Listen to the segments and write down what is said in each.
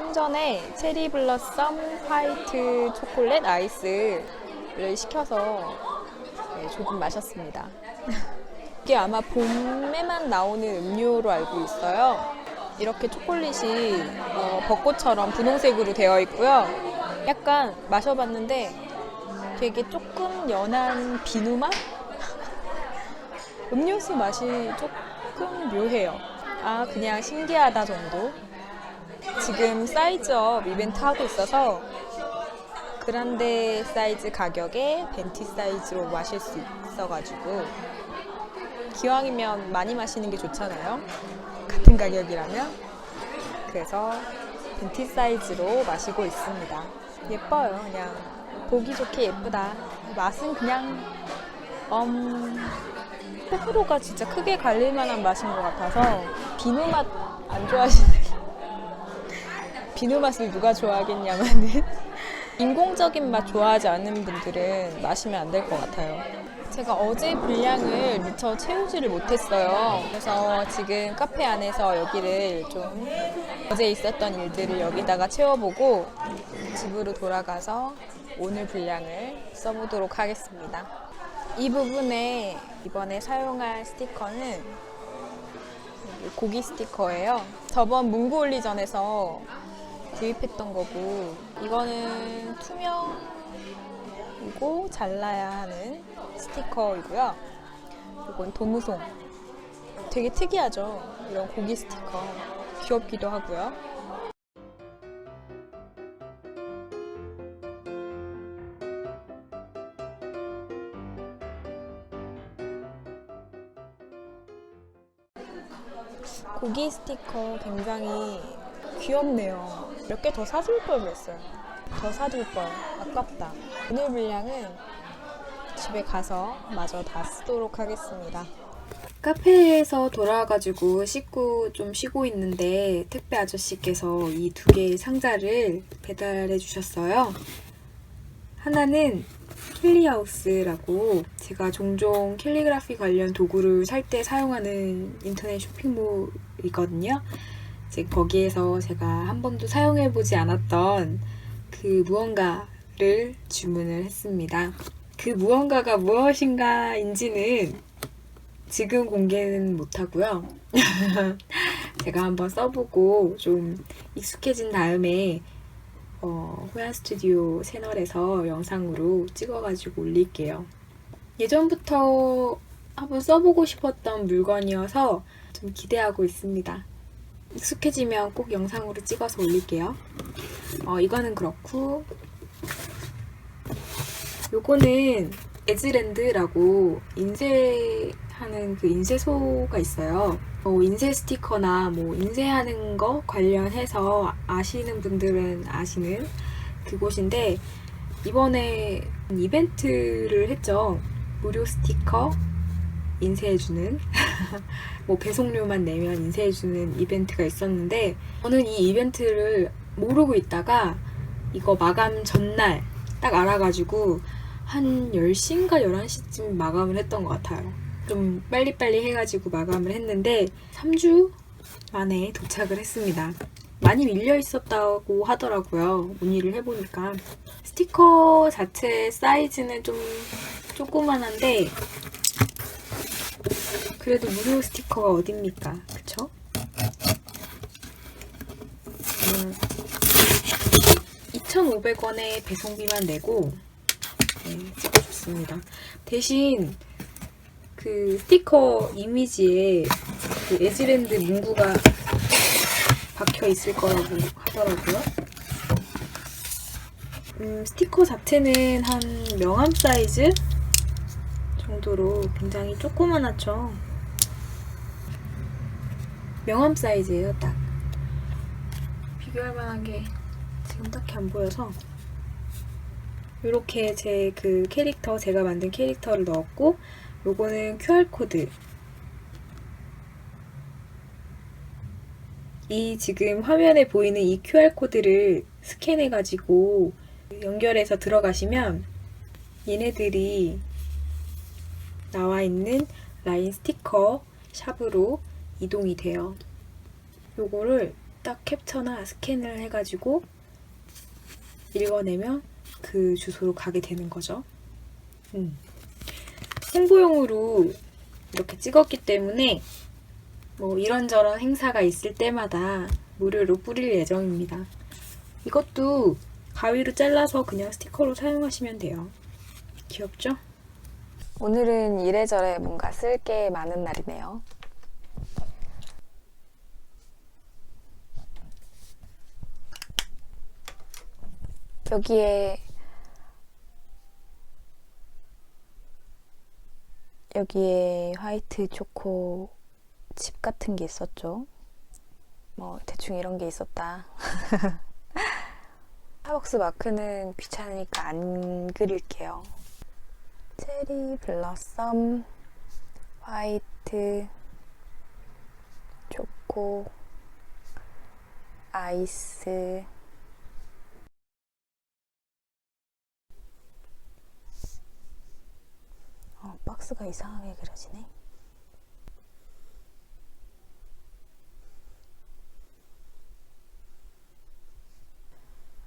좀 전에 체리 블러썸 화이트 초콜릿 아이스를 시켜서 네, 조금 마셨습니다. 이게 아마 봄에만 나오는 음료로 알고 있어요. 이렇게 초콜릿이 어, 벚꽃처럼 분홍색으로 되어 있고요. 약간 마셔봤는데 되게 조금 연한 비누 맛? 음료수 맛이 조금 묘해요. 아, 그냥 신기하다 정도. 지금 사이즈업 이벤트 하고 있어서 그란데 사이즈 가격에 벤티 사이즈로 마실 수 있어가지고 기왕이면 많이 마시는 게 좋잖아요. 같은 가격이라면. 그래서 벤티 사이즈로 마시고 있습니다. 예뻐요. 그냥 보기 좋게 예쁘다. 맛은 그냥 음, 호불호가 진짜 크게 갈릴 만한 맛인 것 같아서 비누 맛 안 좋아하시는 비누 맛을 누가 좋아하겠냐면은 인공적인 맛 좋아하지 않는 분들은 마시면 안 될 것 같아요. 제가 어제 분량을 미처 채우지를 못했어요. 그래서 지금 카페 안에서 여기를 좀 어제 있었던 일들을 여기다가 채워보고 집으로 돌아가서 오늘 분량을 써보도록 하겠습니다. 이 부분에 이번에 사용할 스티커는 고기 스티커예요. 저번 문구 올리전에서 구입했던 거고 이거는 투명이고 잘라야 하는 스티커이고요. 이건 도무송. 되게 특이하죠. 이런 고기 스티커. 귀엽기도 하고요. 고기 스티커 굉장히 귀엽네요. 몇 개 더 사줄 걸 그랬어요. 더 사줄 걸. 아깝다. 오늘 분량은 집에 가서 마저 다 쓰도록 하겠습니다. 카페에서 돌아와가지고 씻고 좀 쉬고 있는데 택배 아저씨께서 이 두 개의 상자를 배달해 주셨어요. 하나는 캘리하우스라고 제가 종종 캘리그라피 관련 도구를 살 때 사용하는 인터넷 쇼핑몰이거든요. 이제 거기에서 제가 한 번도 사용해 보지 않았던 그 무언가를 주문을 했습니다. 그 무언가가 무엇인가인지는 지금 공개는 못하고요. 제가 한번 써보고 좀 익숙해진 다음에 어, 호야 스튜디오 채널에서 영상으로 찍어가지고 올릴게요. 예전부터 한번 써보고 싶었던 물건이어서 좀 기대하고 있습니다. 익숙해지면 꼭 영상으로 찍어서 올릴게요. 어, 이거는 그렇고, 요거는 에즈랜드라고 인쇄하는 그 인쇄소가 있어요. 뭐 인쇄 스티커나 뭐 인쇄하는 거 관련해서 아시는 분들은 아시는 그곳인데 이번에 이벤트를 했죠. 무료 스티커 인쇄해주는 뭐 배송료만 내면 인쇄해주는 이벤트가 있었는데 저는 이 이벤트를 모르고 있다가 이거 마감 전날 딱 알아가지고 한 10시인가 11시쯤 마감을 했던 것 같아요. 좀 빨리빨리 해가지고 마감을 했는데 3주 만에 도착을 했습니다. 많이 밀려 있었다고 하더라고요. 문의를 해보니까. 스티커 자체 사이즈는 좀 조그만한데 그래도 무료 스티커가 어딥니까? 그쵸? 음, 2,500원에 배송비만 내고 네, 찍어줬습니다. 대신 그 스티커 이미지에 그 에즈랜드 문구가 박혀 있을 거라고 하더라고요. 음, 스티커 자체는 한 명함 사이즈 정도로 굉장히 조그만하죠. 명함 사이즈예요, 딱. 비교할 만한 게 지금 딱히 안 보여서 이렇게 제 그 캐릭터 제가 만든 캐릭터를 넣었고 요거는 QR코드 이 지금 화면에 보이는 이 QR코드를 스캔해가지고 연결해서 들어가시면 얘네들이 나와 있는 라인 스티커 샵으로 이동이 돼요. 요거를 딱 캡처나 스캔을 해가지고 읽어내면 그 주소로 가게 되는 거죠. 음. 홍보용으로 이렇게 찍었기 때문에 뭐 이런저런 행사가 있을 때마다 무료로 뿌릴 예정입니다. 이것도 가위로 잘라서 그냥 스티커로 사용하시면 돼요. 귀엽죠? 오늘은 이래저래 뭔가 쓸 게 많은 날이네요. 여기에 여기에 화이트 초코 칩 같은 게 있었죠. 뭐 대충 이런 게 있었다. 스타벅스 마크는 귀찮으니까 안 그릴게요. 체리 블러썸 화이트 초코 아이스 어, 박스가 이상하게 그려지네.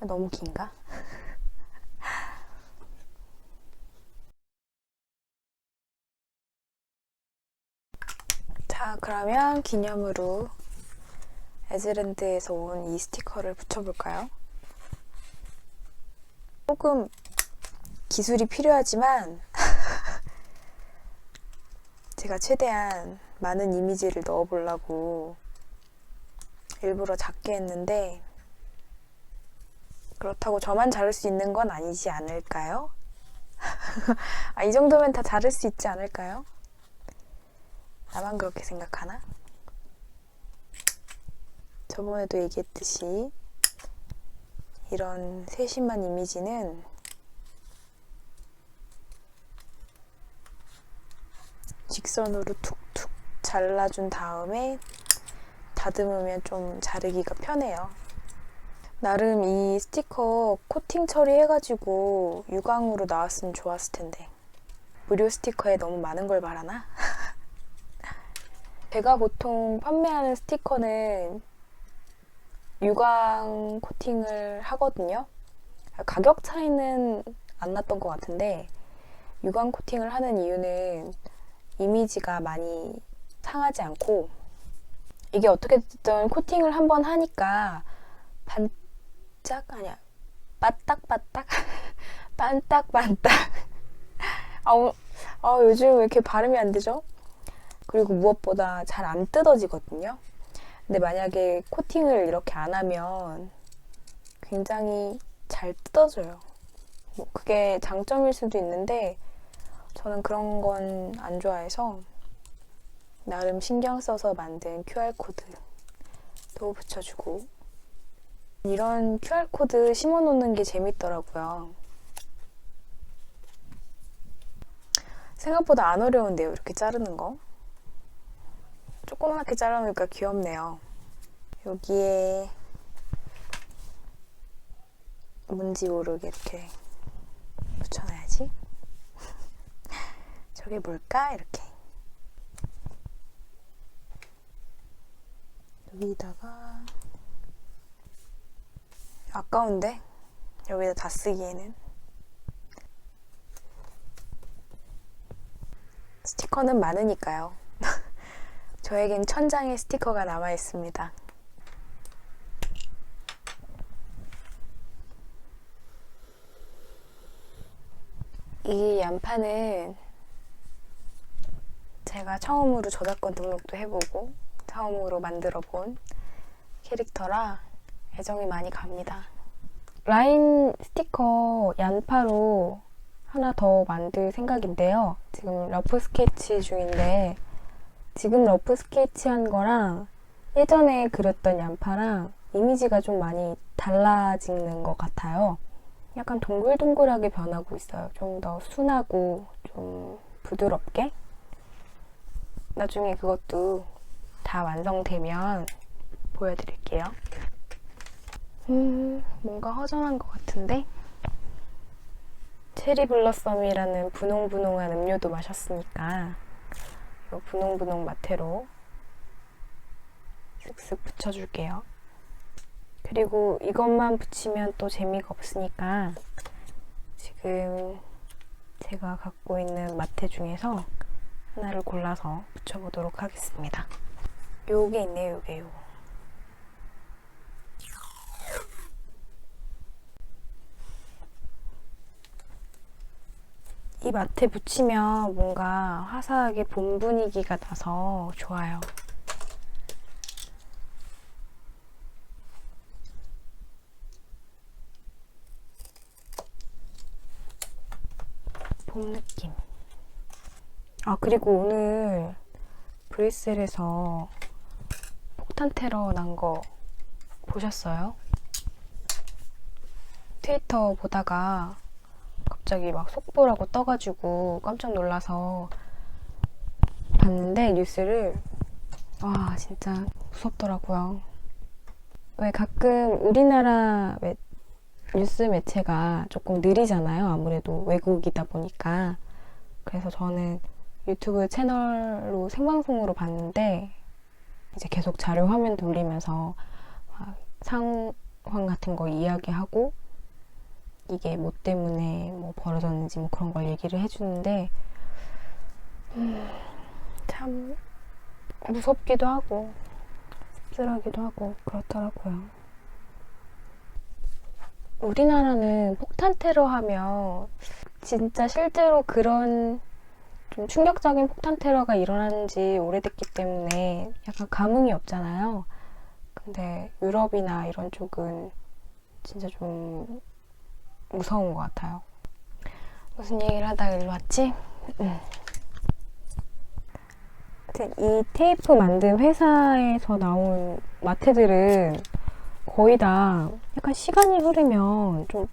아, 너무 긴가? 자, 그러면 기념으로 에즈랜드에서 온 이 스티커를 붙여볼까요? 조금 기술이 필요하지만 제가 최대한 많은 이미지를 넣어보려고 일부러 작게 했는데 그렇다고 저만 자를 수 있는 건 아니지 않을까요? 아, 이 정도면 다 자를 수 있지 않을까요? 나만 그렇게 생각하나? 저번에도 얘기했듯이 이런 세심한 이미지는 직선으로 툭툭 잘라준 다음에 다듬으면 좀 자르기가 편해요. 나름 이 스티커 코팅 처리해가지고 유광으로 나왔으면 좋았을 텐데 무료 스티커에 너무 많은 걸 바라나? 제가 보통 판매하는 스티커는 유광 코팅을 하거든요. 가격 차이는 안 났던 것 같은데 유광 코팅을 하는 이유는 이미지가 많이 상하지 않고 이게 어떻게 됐든 코팅을 한번 하니까 반짝 아니야 빠딱빠딱 반딱반딱 아, 어, 아 요즘 왜 이렇게 발음이 안 되죠? 그리고 무엇보다 잘 안 뜯어지거든요. 근데 만약에 코팅을 이렇게 안 하면 굉장히 잘 뜯어져요. 뭐 그게 장점일 수도 있는데 저는 그런 건 안 좋아해서 나름 신경 써서 만든 QR코드도 붙여주고 이런 QR코드 심어 놓는 게 재밌더라고요. 생각보다 안 어려운데요, 이렇게 자르는 거. 조그맣게 잘라놓으니까 귀엽네요. 여기에 뭔지 모르게 이렇게 붙여놔야지. 저게 뭘까? 이렇게. 여기다가 아까운데 여기다 다 쓰기에는 스티커는 많으니까요. 저에겐 천장에 스티커가 남아 있습니다. 이 양파는 제가 처음으로 저작권 등록도 해보고 처음으로 만들어 본 캐릭터라 애정이 많이 갑니다. 라인 스티커 얀파로 하나 더 만들 생각인데요. 지금 러프 스케치 중인데 지금 러프 스케치 한 거랑 예전에 그렸던 얀파랑 이미지가 좀 많이 달라지는 것 같아요. 약간 동글동글하게 변하고 있어요. 좀 더 순하고 좀 부드럽게. 나중에 그것도 다 완성되면 보여드릴게요. 음, 뭔가 허전한 것 같은데? 체리 블러썸이라는 분홍분홍한 음료도 마셨으니까 이 분홍분홍 마테로 슥슥 붙여줄게요. 그리고 이것만 붙이면 또 재미가 없으니까 지금 제가 갖고 있는 마테 중에서 하나를 골라서 붙여보도록 하겠습니다. 요게 있네요, 요게 요. 이 마테 붙이면 뭔가 화사하게 봄 분위기가 나서 좋아요. 봄 느낌. 아, 그리고 오늘 브뤼셀에서 폭탄 테러 난 거 보셨어요? 트위터 보다가 갑자기 막 속보라고 떠가지고 깜짝 놀라서 봤는데 뉴스를 와 진짜 무섭더라고요. 왜 가끔 우리나라 매- 뉴스 매체가 조금 느리잖아요. 아무래도 외국이다 보니까 그래서 저는 유튜브 채널로 생방송으로 봤는데 이제 계속 자료 화면 돌리면서 막 상황 같은 거 이야기하고 이게 뭐 때문에 뭐 벌어졌는지 뭐 그런 걸 얘기를 해주는데 음, 참 무섭기도 하고 씁쓸하기도 하고 그렇더라고요. 우리나라는 폭탄 테러 하면 진짜 실제로 그런 좀 충격적인 폭탄 테러가 일어난 지 오래됐기 때문에 약간 감흥이 없잖아요. 근데 유럽이나 이런 쪽은 진짜 좀 무서운 것 같아요. 무슨 얘기를 하다가 일로 왔지? 음. 이 테이프 만든 회사에서 나온 마테들은 거의 다 약간 시간이 흐르면 좀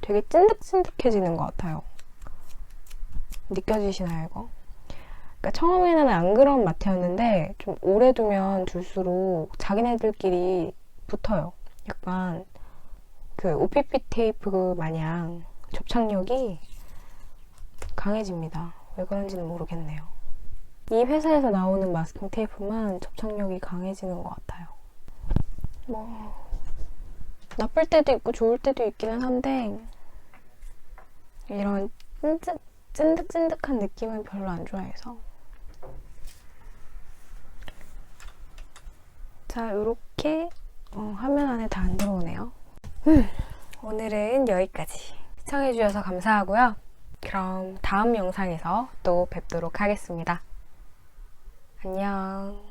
되게 찐득찐득해지는 것 같아요. 느껴지시나요, 이거? 그러니까 처음에는 안 그런 마테였는데 좀 오래 두면 둘수록 자기네들끼리 붙어요. 약간 그 OPP 테이프 마냥 접착력이 강해집니다. 왜 그런지는 모르겠네요. 이 회사에서 나오는 마스킹 테이프만 접착력이 강해지는 것 같아요. 뭐 나쁠 때도 있고 좋을 때도 있기는 한데 이런 찐득, 찐득찐득한 느낌은 별로 안 좋아해서 자 이렇게 어, 화면 안에 다 안 들어오네요. 음, 오늘은 여기까지 시청해주셔서 감사하고요. 그럼 다음 영상에서 또 뵙도록 하겠습니다. 안녕.